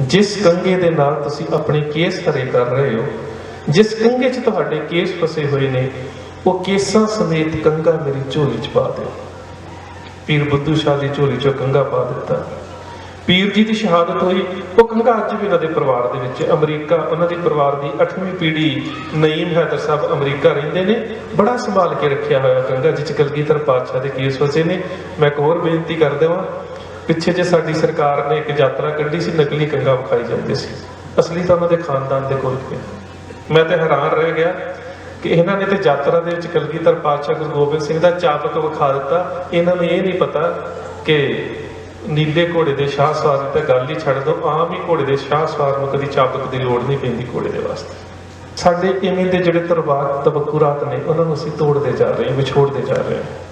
ਜਿਸ ਕੰਗੇ ਦੇ ਨਾਲ ਤੁਸੀਂ ਆਪਣੇ ਕੇਸ ਹਰੇ ਕਰ ਰਹੇ ਹੋ, ਜਿਸ ਕੰਗੇ 'ਚ ਤੁਹਾਡੇ ਕੇਸ ਫਸੇ ਹੋਏ ਨੇ, ਉਹ ਕੇਸਾਂ ਸਮੇਤ ਕੰਗਾ ਮੇਰੀ ਝੋਲੀ 'ਚ ਪਾ ਦਿਓ। ਪੀਰ ਬੁੱਧੂ ਸ਼ਾਹ ਦੀ ਝੋਲੀ 'ਚੋਂ ਕੰਗਾ ਪਾ ਦਿੱਤਾ। ਪੀਰ ਜੀ ਦੀ ਸ਼ਹਾਦਤ ਹੋਈ, ਉਹ ਕੰਗਾ ਅੱਜ ਵੀ ਉਹਨਾਂ ਦੇ ਪਰਿਵਾਰ ਦੇ ਵਿੱਚ ਅਮਰੀਕਾ, ਉਹਨਾਂ ਦੇ ਪਰਿਵਾਰ ਦੀ 8ਵੀਂ ਪੀੜ੍ਹੀ ਨਈਮ ਹੈਦਰ ਸਾਹਿਬ ਅਮਰੀਕਾ ਰਹਿੰਦੇ ਨੇ। ਬੜਾ ਸੰਭਾਲ ਕੇ ਰੱਖਿਆ ਹੋਇਆ ਕੰਗਾ ਜਿਹ 'ਚ ਕਲਗੀਧਰ ਪਾਤਸ਼ਾਹ ਦੇ ਕੇਸ ਫਸੇ ਨੇ। ਮੈਂ ਇੱਕ ਹੋਰ ਬੇਨਤੀ ਕਰ ਦੇਵਾਂ ਪਿੱਛੇ ਜੇ ਸਾਡੀ ਸਰਕਾਰ ਨੇ ਇੱਕ ਯਾਤਰਾ ਕੱਢੀ ਸੀ, ਨਕਲੀ ਕੰਗਾ ਵਿਖਾਈ ਜਾਂਦੇ ਸੀ। ਅਸਲੀ ਤਾਂ ਉਹਨਾਂ ਦੇ ਖਾਨਦਾਨ ਦੇ ਕੋਲ ਪਿਆ ਮੈਂ ਤੇ ਹੈਰਾਨ ਰਹਿ ਗਿਆ ਕਿ ਇਹਨਾਂ ਨੇ ਤੇ ਯਾਤਰਾ ਦੇ ਵਿੱਚ ਕਲਗੀਧਰ ਪਾਤਸ਼ਾਹ ਗੁਰੂ ਗੋਬਿੰਦ ਸਿੰਘ ਦਾ ਚਾਬਕ ਵਿਖਾ ਦਿੱਤਾ। ਇਹਨਾਂ ਨੂੰ ਇਹ ਨਹੀਂ ਪਤਾ ਕਿ ਨੀਲੇ ਘੋੜੇ ਦੇ ਸ਼ਾਹ ਸਵਾਰ ਦੀ ਤਾਂ ਗੱਲ ਹੀ ਛੱਡ ਦੋ, ਆਮ ਹੀ ਘੋੜੇ ਦੇ ਸ਼ਾਹ ਸਵਾਰ ਨੂੰ ਕਦੀ ਚਾਬਕ ਦੀ ਲੋੜ ਨਹੀਂ ਪੈਂਦੀ ਘੋੜੇ ਦੇ ਵਾਸਤੇ। ਸਾਡੇ ਇਵੇਂ ਦੇ ਜਿਹੜੇ ਤਰਵਾਕ ਤਬਕੁਰਾਤ ਨੇ, ਉਹਨਾਂ ਨੂੰ ਅਸੀਂ ਤੋੜਦੇ ਜਾ ਰਹੇ ਹਾਂ, ਵਿਛੋੜਦੇ ਜਾ ਰਹੇ ਹਾਂ।